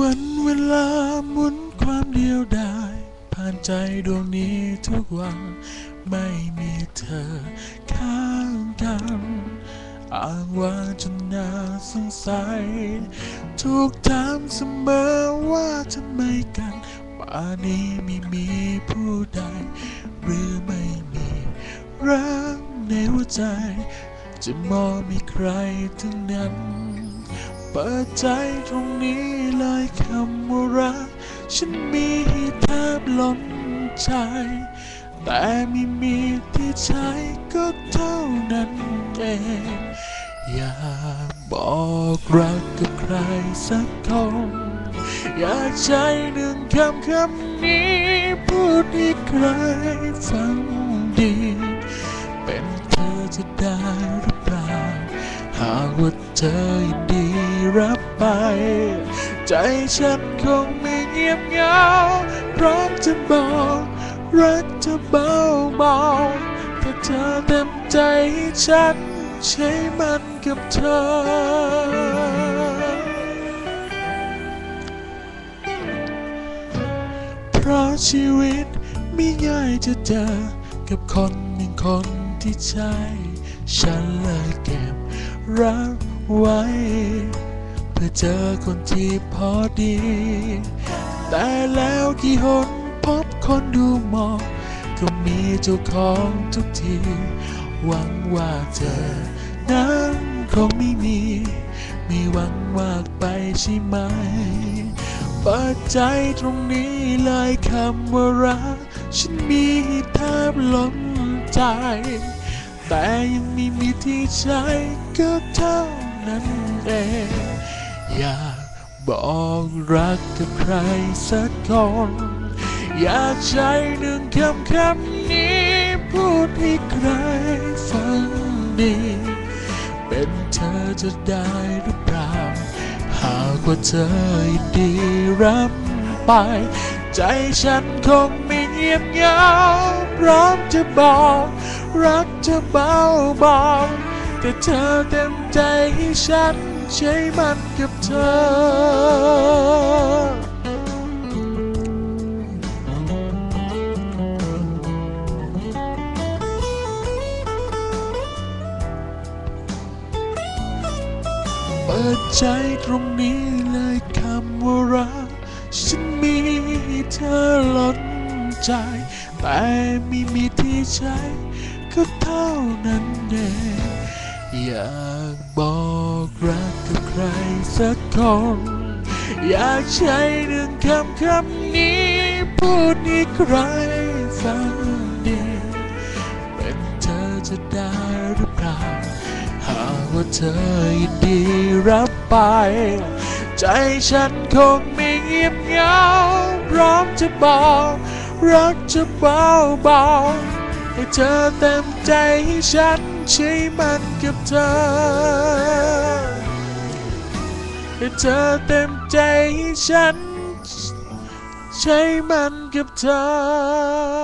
วันเวลาหมุนความเดียวดายผ่านใจดวงนี้ทุกวัน ไม่มีเธอข้างกันอ้างว่าจนน่าสงสัยถูกถามเสมอว่าทำไมกันป่านนี้ไม่มีผู้ใด หรือไม่มีรักในหัวใจ จะมองมีใครทั้งนั้น เปิดใจตรงนี้เลยคำว่ารัก ฉันมีให้แทบล้นใจ แต่ไม่มีที่ใช้ก็เท่านั้นเองอยากบอกรักกับใครสักคนอยากใช้หนึ่งคำคำนี้ พูดให้ใครฟังดี เป็นเธอจะได้หรือเปล่า หากว่าเธอยินดี ไป ใจฉันคงไม่เงียบเหงาพร้อมจะบอกรักเธอเบาเบาถ้าเธอเต็มใจให้ฉัน ใช้มันกับเธอ เพราะชีวิตไม่ง่ายจะเจอ กับคนหนึ่งคนที่ใช่ ฉันเลยเก็บรักไว้ พื่อเจอคนที่พอดี แต่แล้วกี่หนพบคนดูเหมองก็มีเจ้าของทุกที หวังว่าเธอนั้นคงไม่มี มีหวังมากไปใช่ไหมเปิดใจตรงนี้เลยคำว่ารัก ฉันมีแทบล้นใจ แต่ยังไม่มีที่ใช้ก็เท่านั้นเอง อยากบอกรักกับใครสักคนอยากใช้หนึ่งคำคำนี้พูดให้ใครฟังดี เป็นเธอจะได้หรือเปล่า หากว่าเธอยินดีรับไป ใจฉันคงไม่เงียบเหงาพร้อมจะบอก รักเธอเบาเบาๆแต่เธอเต็มใจให้ฉัน ใช้มันกับเธอเปิดใจตรงนี้เลยคำว่ารัก ฉันมีเธอล้นใจ แต่ไม่มีที่ใช้ก็เท่านั้นเองอยากบอก สักคน อยากใช้หนึ่งคำคำนี้ พูดให้ใครฟังดี เป็นเธอจะได้หรือเปล่า หากว่าเธอยินดีรับไป ใจฉันคงไม่เงียบเหงาพร้อมจะบอกรักจะเบาเบาให้เธอเต็มใจให้ฉันใช้มันกับเธอ ให้เธอเต็มใจให้ฉัน ใช้มันกับเธอ